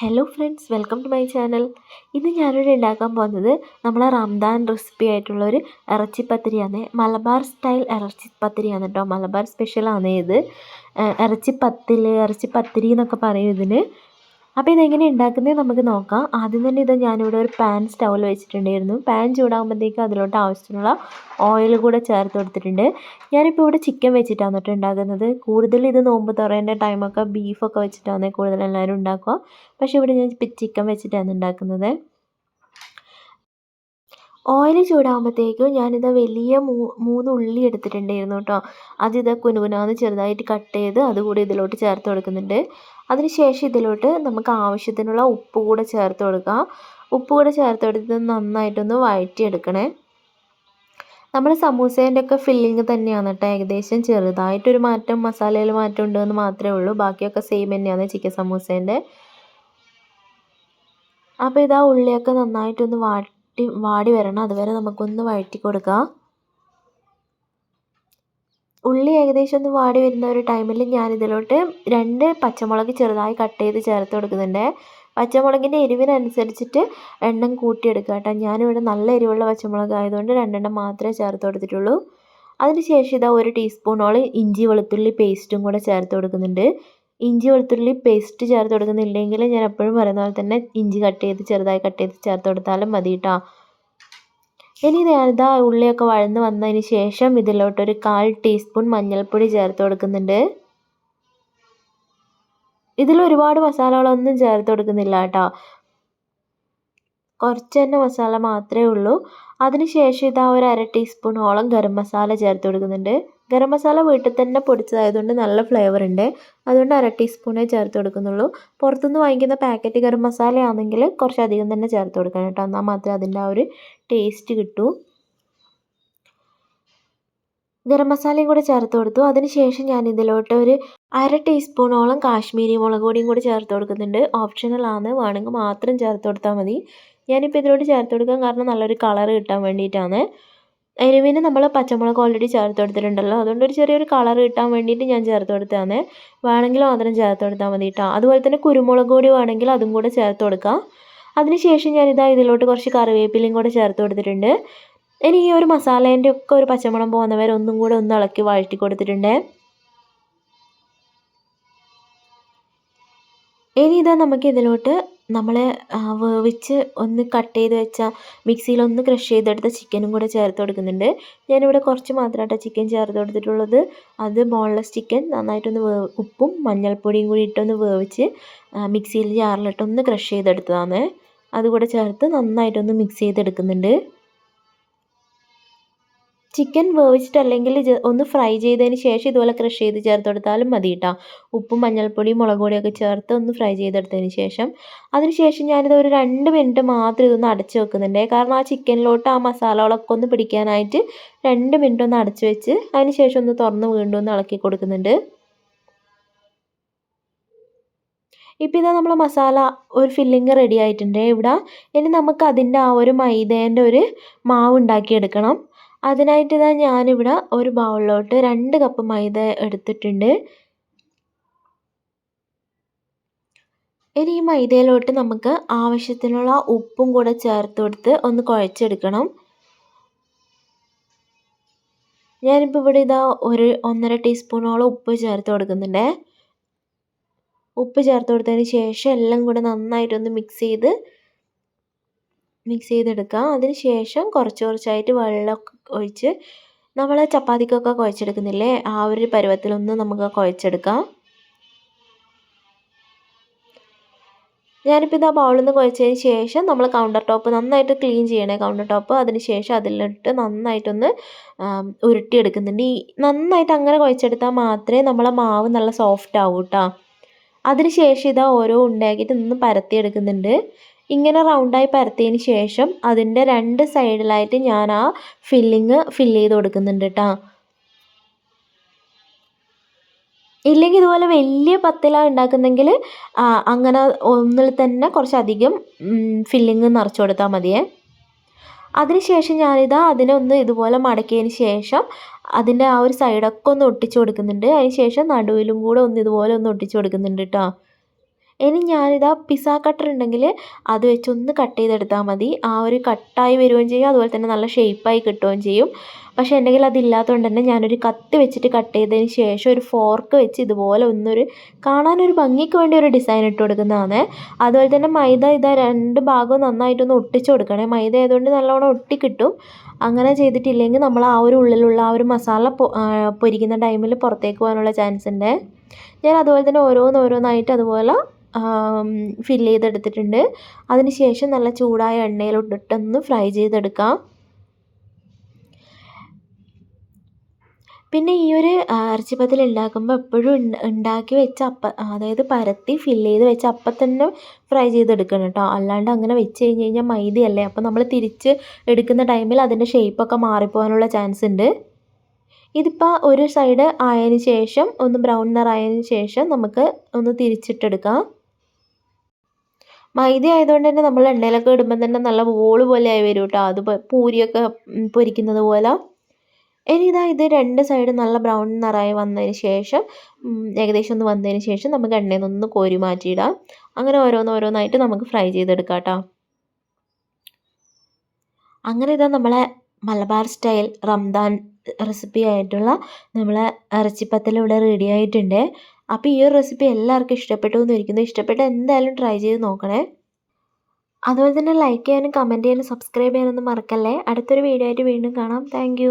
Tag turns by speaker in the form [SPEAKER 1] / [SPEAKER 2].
[SPEAKER 1] Hello friends welcome to my channel ഇന്ന് ഞാനിവിടെ ഉണ്ടാക്കാൻ പോകുന്നത് നമ്മളെ റംദാൻ റെസിപ്പി ആയിട്ടുള്ള ഒരു ഇറച്ചി പത്തിരിയാണ്. മലബാർ സ്റ്റൈൽ ഇറച്ചി ഇറച്ചിപ്പത്തിരിയാണ് കേട്ടോ മലബാർ സ്പെഷ്യലാണ് ഇത്. ഇറച്ചി ഇറച്ചിപ്പത്തിൽ ഇറച്ചിപ്പത്തിരി എന്നൊക്കെ പറയും ഇതിന്. അപ്പോൾ ഇതെങ്ങനെ ഉണ്ടാക്കുന്നത് നമുക്ക് നോക്കാം. ആദ്യം തന്നെ ഇത് ഞാനിവിടെ ഒരു പാൻ സ്റ്റൗവിൽ വെച്ചിട്ടുണ്ടായിരുന്നു. പാൻ ചൂടാകുമ്പോഴത്തേക്ക് അതിലോട്ട് ആവശ്യത്തിനുള്ള ഓയിൽ കൂടെ ചേർത്ത് കൊടുത്തിട്ടുണ്ട്. ഞാനിപ്പോൾ ഇവിടെ ചിക്കൻ വെച്ചിട്ടാണ് കേട്ടോ ഉണ്ടാക്കുന്നത്. കൂടുതൽ ഇത് നോമ്പ് തുറേന്റെ ടൈമൊക്കെ ബീഫൊക്കെ വെച്ചിട്ടാണ് കൂടുതൽ എല്ലാവരും ഉണ്ടാക്കുക. പക്ഷേ ഇവിടെ ഞാൻ ചിക്കൻ വെച്ചിട്ടാണ് ഉണ്ടാക്കുന്നത്. ഓയിൽ ചൂടാകുമ്പോഴത്തേക്കും ഞാനിത് വലിയ മൂ മൂന്ന് ഉള്ളി എടുത്തിട്ടുണ്ടായിരുന്നു കേട്ടോ. അതിത് കുനുകുനാന്ന് ചെറുതായിട്ട് കട്ട് ചെയ്ത് അതുകൂടി ഇതിലോട്ട് ചേർത്ത് കൊടുക്കുന്നുണ്ട്. അതിന് ശേഷം ഇതിലോട്ട് നമുക്ക് ആവശ്യത്തിനുള്ള ഉപ്പ് കൂടെ ചേർത്ത് കൊടുക്കാം. ഉപ്പ് കൂടെ ചേർത്ത് കൊടുത്ത് നന്നായിട്ടൊന്ന് വഴറ്റിയെടുക്കണേ. നമ്മൾ സമൂസേന്റെ ഒക്കെ ഫില്ലിങ് തന്നെയാണ് കേട്ടോ ഏകദേശം ചെറുതായിട്ടൊരു മാറ്റം മസാലയിൽ മാറ്റം ഉണ്ടെന്ന് മാത്രമേ ഉള്ളൂ. ബാക്കിയൊക്കെ സെയിം തന്നെയാണ് ചിക്കൻ സമൂസേന്റെ. അപ്പോൾ ഇതാ ഉള്ളിയൊക്കെ നന്നായിട്ടൊന്ന് വാട്ടി വാടി വരണം. അതുവരെ നമുക്കൊന്ന് വഴറ്റി കൊടുക്കാം. ഉള്ളി ഏകദേശം ഒന്ന് വാടി വരുന്ന ഒരു ടൈമിൽ ഞാനിതിലോട്ട് രണ്ട് പച്ചമുളക് ചെറുതായി കട്ട് ചെയ്ത് ചേർത്ത് കൊടുക്കുന്നുണ്ട്. പച്ചമുളകിന്റെ എരിവിനനുസരിച്ചിട്ട് എണ്ണം കൂട്ടിയെടുക്കുക കേട്ടോ. ഞാനിവിടെ നല്ല എരിവുള്ള പച്ചമുളക് ആയതുകൊണ്ട് രണ്ടെണ്ണം മാത്രമേ ചേർത്ത് കൊടുത്തിട്ടുള്ളൂ. അതിന് ശേഷം ഇതാ ഒരു ടീസ്പൂണോളം ഇഞ്ചി വെളുത്തുള്ളി പേസ്റ്റും കൂടെ ചേർത്ത് കൊടുക്കുന്നുണ്ട്. ഇഞ്ചി വെളുത്തുള്ളി പേസ്റ്റ് ചേർത്ത് കൊടുക്കുന്നില്ലെങ്കിൽ ഞാൻ എപ്പോഴും പറയുന്ന പോലെ തന്നെ ഇഞ്ചി കട്ട് ചെയ്ത് ചെറുതായി കട്ട് ചെയ്ത് ചേർത്ത് കൊടുത്താലും മതി കേട്ടോ ഇനി ഇതാ ഉള്ളിയൊക്കെ വഴന്ന് വന്നതിന് ശേഷം ഇതിലോട്ടൊരു കാൽ ടീസ്പൂൺ മഞ്ഞൾപ്പൊടി ചേർത്ത് കൊടുക്കുന്നുണ്ട്. ഇതിൽ ഒരുപാട് മസാലകളൊന്നും ചേർത്ത് കൊടുക്കുന്നില്ല കേട്ടോ കുറച്ച് തന്നെ മസാല മാത്രമേ ഉള്ളൂ. അതിനുശേഷം ഇതാ ഒരു അര ടീസ്പൂണോളം ഗരം മസാല ചേർത്ത് കൊടുക്കുന്നുണ്ട്. ഗരം മസാല വീട്ടിൽ തന്നെ പൊടിച്ചതായതുകൊണ്ട് നല്ല ഫ്ലേവർ ഉണ്ട്. അതുകൊണ്ട് അര ടീസ്പൂണേ ചേർത്ത് കൊടുക്കുന്നുള്ളൂ. പുറത്തുനിന്ന് വാങ്ങിക്കുന്ന പാക്കറ്റ് ഗരം മസാല ആണെങ്കിൽ കുറച്ചധികം തന്നെ ചേർത്ത് കൊടുക്കണം കേട്ടോ. എന്നാൽ മാത്രമേ അതിന്റെ ആ ഒരു ടേസ്റ്റ് കിട്ടൂ. ഗരം മസാലയും കൂടെ ചേർത്ത് കൊടുത്തു. അതിനുശേഷം ഞാൻ ഇതിലോട്ട് ഒരു അര ടീസ്പൂണോളം കാശ്മീരി മുളക് പൊടിയും കൂടി ചേർത്ത് കൊടുക്കുന്നുണ്ട്. ഓപ്ഷണലാണ് വേണമെങ്കിൽ മാത്രം ചേർത്ത് കൊടുത്താൽ മതി. ഞാനിപ്പോൾ ഇതിലോട്ട് ചേർത്ത് കൊടുക്കാൻ കാരണം നല്ലൊരു കളർ കിട്ടാൻ വേണ്ടിയിട്ടാണ്. എരിവിന് നമ്മൾ പച്ചമുളക് ഓൾറെഡി ചേർത്ത് കൊടുത്തിട്ടുണ്ടല്ലോ. അതുകൊണ്ട് ഒരു ചെറിയൊരു കളർ കിട്ടാൻ വേണ്ടിയിട്ട് ഞാൻ ചേർത്ത് കൊടുത്തതാണ്. വേണമെങ്കിൽ മാത്രം ചേർത്ത് കൊടുത്താൽ മതി കേട്ടോ അതുപോലെ തന്നെ കുരുമുളക് പൊടി വേണമെങ്കിൽ അതും കൂടെ ചേർത്ത് കൊടുക്കാം. അതിനുശേഷം ഞാനിതാ ഇതിലോട്ട് കുറച്ച് കറിവേപ്പിലയും കൂടെ ചേർത്ത് കൊടുത്തിട്ടുണ്ട്. ഇനി ഈ ഒരു മസാലേന്റെ ഒക്കെ ഒരു പച്ചമണം പോകുന്നവരെ ഒന്നും കൂടെ ഒന്ന് ഇളക്കി വഴറ്റി കൊടുത്തിട്ടുണ്ട്. ഇനി ഇതാ നമുക്ക് ഇതിലോട്ട് നമ്മൾ വേവിച്ച് ഒന്ന് കട്ട് ചെയ്ത് വെച്ച മിക്സിയിൽ ഒന്ന് ക്രഷ് ചെയ്തെടുത്ത ചിക്കനും കൂടെ ചേർത്ത് കൊടുക്കുന്നുണ്ട്. ഞാനിവിടെ കുറച്ച് മാത്രമായിട്ട് ചിക്കൻ ചേർത്ത് കൊടുത്തിട്ടുള്ളത്. അത് ബോൺലെസ് ചിക്കൻ നന്നായിട്ടൊന്ന് വേവ് ഉപ്പും മഞ്ഞൾപ്പൊടിയും കൂടി ഇട്ടൊന്ന് വേവിച്ച് മിക്സിയിൽ ജാറിലിട്ടൊന്ന് ക്രഷ് ചെയ്തെടുത്തതാണ് അതുകൂടെ ചേർത്ത് നന്നായിട്ടൊന്ന് മിക്സ് ചെയ്തെടുക്കുന്നുണ്ട്. ചിക്കൻ വേവിച്ചിട്ടല്ലെങ്കിൽ ഒന്ന് ഫ്രൈ ചെയ്തതിന് ശേഷം ഇതുപോലെ ക്രഷ് ചെയ്ത് ചേർത്ത് കൊടുത്താലും മതി കേട്ടോ ഉപ്പും മഞ്ഞൾപ്പൊടിയും മുളക് പൊടിയൊക്കെ ചേർത്ത് ഒന്ന് ഫ്രൈ ചെയ്തെടുത്തതിന് ശേഷം അതിന് ശേഷം ഞാനിത് ഒരു രണ്ട് മിനിറ്റ് മാത്രം ഇതൊന്ന് അടച്ച് വെക്കുന്നുണ്ട്. കാരണം ആ ചിക്കനിലോട്ട് ആ മസാലകളൊക്കെ ഒന്ന് പിടിക്കാനായിട്ട് രണ്ട് മിനിറ്റ് ഒന്ന് അടച്ച് വെച്ച് അതിന് ശേഷം ഒന്ന് തുറന്ന് വീണ്ടും ഒന്ന് ഇളക്കി കൊടുക്കുന്നുണ്ട്. ഇപ്പോൾ ഇതാ നമ്മളെ മസാല ഒരു ഫില്ലിങ് റെഡി ആയിട്ടുണ്ട്. ഇവിടെ ഇനി നമുക്ക് അതിന്റെ ആ ഒരു മൈദേന്റെ ഒരു മാവ് ഉണ്ടാക്കിയെടുക്കണം. അതിനായിട്ട് ഇതാ ഞാനിവിടെ ഒരു ബൗളിലോട്ട് രണ്ട് കപ്പ് മൈദ എടുത്തിട്ടുണ്ട്. ഇനി ഈ മൈദയിലോട്ട് നമുക്ക് ആവശ്യത്തിനുള്ള ഉപ്പും കൂടെ ചേർത്ത് കൊടുത്ത് ഒന്ന് കുഴച്ചെടുക്കണം. ഞാനിപ്പോൾ ഇവിടെ ഇതാ ഒരു ഒന്നര ടീസ്പൂണോളം ഉപ്പ് ചേർത്ത് കൊടുക്കുന്നുണ്ട്. ഉപ്പ് ചേർത്ത് കൊടുത്തതിന് ശേഷം എല്ലാം കൂടെ നന്നായിട്ടൊന്ന് മിക്സ് ചെയ്ത് മിക്സ് ചെയ്തെടുക്കാം. അതിന് ശേഷം കുറച്ച് കുറച്ചായിട്ട് വെള്ളമൊക്കെ ഒഴിച്ച് നമ്മൾ ചപ്പാത്തിക്കൊക്കെ കുഴച്ചെടുക്കുന്നില്ലേ? ആ ഒരു പരുവത്തിലൊന്ന് നമുക്ക് കുഴച്ചെടുക്കാം. ഞാനിപ്പോൾ ഇതാ ബൗളിൽ നിന്ന് കുഴച്ചതിന് ശേഷം നമ്മൾ കൗണ്ടർ ടോപ്പ് നന്നായിട്ട് ക്ലീൻ ചെയ്യണേ കൗണ്ടർ ടോപ്പ് അതിന് ശേഷം അതിലിട്ട് നന്നായിട്ടൊന്ന് ഉരുട്ടിയെടുക്കുന്നുണ്ട്. ഈ നന്നായിട്ട് അങ്ങനെ കുഴച്ചെടുത്താൽ മാത്രമേ നമ്മളെ മാവ് നല്ല സോഫ്റ്റ് ആവൂ അതിന് ശേഷം ഇതാ ഓരോ ഉണ്ടാക്കിയിട്ട് നിന്ന് പരത്തിയെടുക്കുന്നുണ്ട്. ഇങ്ങനെ റൗണ്ടായി പരത്തിയതിന് ശേഷം അതിന്റെ രണ്ട് സൈഡിലായിട്ട് ഞാൻ ആ ഫില്ലിങ് ഫില്ല് ചെയ്ത് കൊടുക്കുന്നുണ്ട് കേട്ടോ ഇല്ലെങ്കിൽ ഇതുപോലെ വലിയ പത്തില ഉണ്ടാക്കുന്നെങ്കിൽ അങ്ങനെ ഒന്നിൽ തന്നെ കുറച്ചധികം ഫില്ലിങ് നിറച്ചു കൊടുത്താൽ മതിയേ. അതിനുശേഷം ഞാനിതാ അതിനെ ഒന്ന് ഇതുപോലെ മടക്കിയതിന് ശേഷം അതിന്റെ ആ ഒരു സൈഡൊക്കെ ഒന്ന് ഒട്ടിച്ചു കൊടുക്കുന്നുണ്ട്. അതിന് ശേഷം നടുവിലും കൂടെ ഒന്ന് ഇതുപോലെ ഒന്ന് ഒട്ടിച്ചു കൊടുക്കുന്നുണ്ട് കേട്ടോ ഇനി ഞാനിതാ പിസ്സ കട്ടർ ഉണ്ടെങ്കിൽ അത് വെച്ച് ഒന്ന് കട്ട് ചെയ്തെടുത്താൽ മതി. ആ ഒരു കട്ടായി വരികയും ചെയ്യും. അതുപോലെ തന്നെ നല്ല ഷേപ്പായി കിട്ടുകയും ചെയ്യും. പക്ഷേ എന്റെ കയ്യിൽ അതില്ലാത്തതുകൊണ്ട് തന്നെ ഞാനൊരു കത്തി വെച്ചിട്ട് കട്ട് ചെയ്തതിന് ശേഷം ഒരു ഫോർക്ക് വെച്ച് ഇതുപോലെ ഒന്നൊരു കാണാനൊരു ഭംഗിക്ക് വേണ്ടി ഒരു ഡിസൈൻ ഇട്ട് കൊടുക്കുന്നതാണ്. അതുപോലെ തന്നെ മൈദ ഇതാ രണ്ട് ഭാഗവും നന്നായിട്ടൊന്ന് ഒട്ടിച്ച് കൊടുക്കണേ. മൈദ ആയതുകൊണ്ട് നല്ലോണം ഒട്ടി കിട്ടും. അങ്ങനെ ചെയ്തിട്ടില്ലെങ്കിൽ നമ്മൾ ആ ഒരു ഉള്ളിലുള്ള ആ ഒരു മസാല പൊരിക്കുന്ന ടൈമിൽ പുറത്തേക്ക് പോകാനുള്ള ചാൻസ് ഉണ്ട്. ഞാൻ അതുപോലെ തന്നെ ഓരോന്നോരോന്നായിട്ട് അതുപോലെ ഫില്ല് ചെയ്തെടുത്തിട്ടുണ്ട്. അതിനുശേഷം നല്ല ചൂടായ എണ്ണയിലോട്ടിട്ടൊന്ന് ഫ്രൈ ചെയ്തെടുക്കാം. പിന്നെ ഈ ഒരു ഇറച്ചിപ്പത്തിൽ ഉണ്ടാക്കുമ്പോൾ എപ്പോഴും ഉണ്ടാക്കി വെച്ച അപ്പ അതായത് പരത്തി ഫില്ല് ചെയ്ത് വെച്ച അപ്പം തന്നെ ഫ്രൈ ചെയ്തെടുക്കണം കേട്ടോ. അല്ലാണ്ട് അങ്ങനെ വെച്ച് കഴിഞ്ഞ് കഴിഞ്ഞാൽ മൈദയല്ലേ. അപ്പോൾ നമ്മൾ തിരിച്ച് എടുക്കുന്ന ടൈമിൽ അതിന്റെ ഷേപ്പൊക്കെ മാറിപ്പോകാനുള്ള ചാൻസ് ഉണ്ട്. ഇതിപ്പോൾ ഒരു സൈഡ് ആയതിന് ശേഷം ഒന്ന് ബ്രൗൺ നിറായതിന് ശേഷം നമുക്ക് ഒന്ന് തിരിച്ചിട്ടെടുക്കാം. മൈദ ആയതുകൊണ്ട് തന്നെ നമ്മൾ എണ്ണയിലൊക്കെ ഇടുമ്പോൾ തന്നെ നല്ല ബോൾ പോലെ ആയി വരും കേട്ടോ അത് പൂരിയൊക്കെ പൊരിക്കുന്നത് പോലെ. ഇനി ഇതാ ഇത് രണ്ട് സൈഡ് നല്ല ബ്രൗൺ നിറായി വന്നതിന് ശേഷം ഏകദേശം ഒന്ന് വന്നതിന് ശേഷം നമുക്ക് എണ്ണയിൽ നിന്ന് കോരി മാറ്റിയിടാം. അങ്ങനെ ഓരോന്ന് ഓരോന്നായിട്ട് നമുക്ക് ഫ്രൈ ചെയ്തെടുക്കാം കേട്ടോ അങ്ങനെ ഇതാ നമ്മളെ മലബാർ സ്റ്റൈൽ റംദാൻ റെസിപ്പി ആയിട്ടുള്ള നമ്മളെ ഇറച്ചിപ്പത്തൽ ഇവിടെ റെഡി ആയിട്ടുണ്ട്. അപ്പോൾ ഈ ഒരു റെസിപ്പി എല്ലാവർക്കും ഇഷ്ടപ്പെട്ടു എന്ന് ഇരിക്കുന്നു ഇഷ്ടപ്പെട്ട എന്തായാലും ട്രൈ ചെയ്ത് നോക്കണേ. അതുപോലെ തന്നെ ലൈക്ക് ചെയ്യാനും കമന്റ് ചെയ്യാനും സബ്സ്ക്രൈബ് ചെയ്യാനൊന്നും മറക്കല്ലേ. അടുത്തൊരു വീഡിയോ ആയിട്ട് വീണ്ടും കാണാം. താങ്ക്